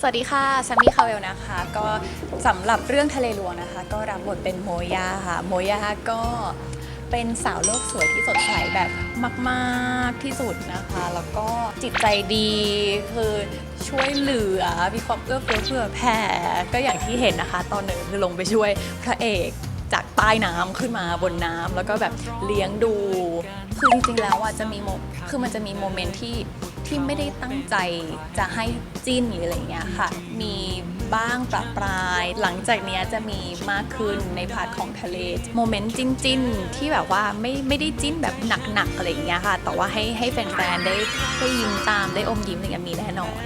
สวัสดีค่ะแซมมี่คาเวลนะคะ ก็สำหรับเรื่องทะเลหลวงนะคะ ก็รับบทเป็นโมยาค่ะ โมยาก็เป็นสาวโลกสวยที่สดใสแบบมากๆที่สุดนะคะ แล้วก็จิตใจดีคือช่วยเหลือมีความเอื้อเฟื้อเผื่อแผ่ก็อย่างที่เห็นนะคะ ตอนหนึ่งคือลงไปช่วยพระเอกจากใต้น้ำขึ้นมาบนน้ำแล้วก็แบบเลี้ยงดู คือจริงๆแล้วอะจะมีโมคือมันจะมีโมเมนต์ที่ ที่ไม่ได้ตั้งใจจะให้จิ้นหรืออะไรเงี้ยค่ะ มีบ้างประปราย หลังจากนี้จะมีมากขึ้นในพาร์ทของทะเลโมเมนต์จิ้นๆ ที่แบบว่าไม่ไม่ได้จิ้นแบบหนักๆอะไรเงี้ยค่ะ แต่ว่าให้ให้แฟนๆได้ได้ยิ้มตามได้อมยิ้มอะไรเงี้ยมีแน่นอน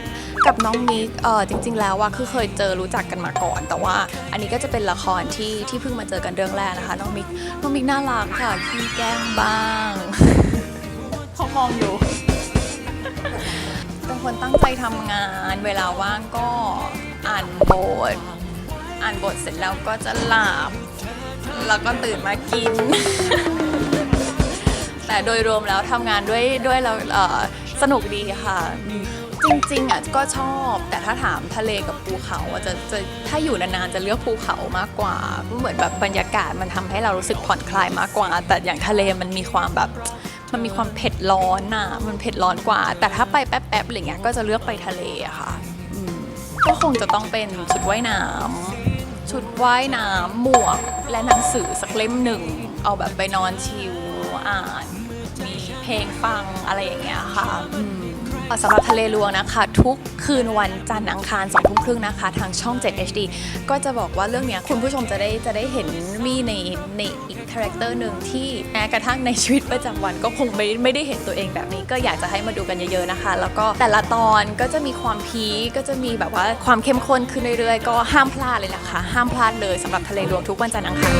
กับน้องมิกเออจริง ๆ แล้วว่าคือเคยเจอรู้จักกันมาก่อน แต่ว่าอันนี้ก็จะเป็นละครที่ที่เพิ่งมาเจอกันเรื่องแรกนะคะน้องมิกน้องมิกน่ารักค่ะขี้แกล้งบ้างเขามองอยู่ เป็นคนตั้งใจทำงาน เวลาว่างก็อ่านบท อ่านบทเสร็จแล้วก็จะหลับ แล้วก็ตื่นมากิน แต่โดยรวมแล้วทำงานด้วยด้วยเราสนุกดีค่ะ จริงๆอะก็ชอบ แต่ถ้าถามทะเลกับภูเขาอะจะจะถ้าอยู่นานๆจะเลือกภูเขามากกว่า เหมือนแบบบรรยากาศมันทำให้เรารู้สึกผ่อนคลายมากกว่า แต่อย่างทะเลมันมีความแบบ มันมีความเผ็ดร้อนน่ะ มันเผ็ดร้อนกว่า แต่ถ้าไปแป๊บๆอะไรเงี้ยก็จะเลือกไปทะเลอะค่ะอืมก็คงจะต้องเป็นชุดว่ายน้ำชุดว่ายน้ำหมวกและหนังสือสักเล่มหนึ่ง เอาแบบไปนอนชิลอ่าน มีเพลงฟังอะไรอย่างเงี้ยค่ะอืม สำหรับทะเลลวงนะคะ ทุกคืนวันจันทร์อังคารสองทุ่มครึ่งนะคะ ทางช่อง 7 HD ก็จะบอกว่าเรื่องเนี้ยคุณผู้ชมจะได้จะได้เห็นมี่ในในอีกคาแรคเตอร์หนึ่งที่แม้กระทั่งในชีวิตประจำวันก็คงไม่ไม่ได้เห็นตัวเองแบบนี้ ก็อยากจะให้มาดูกันเยอะๆนะคะ แล้วก็แต่ละตอนก็จะมีความพีก็จะมีแบบว่าความเข้มข้นขึ้นเรื่อยๆ ก็ห้ามพลาดเลยนะคะ ห้ามพลาดเลยสำหรับทะเลลวงทุกวันจันทร์อังคาร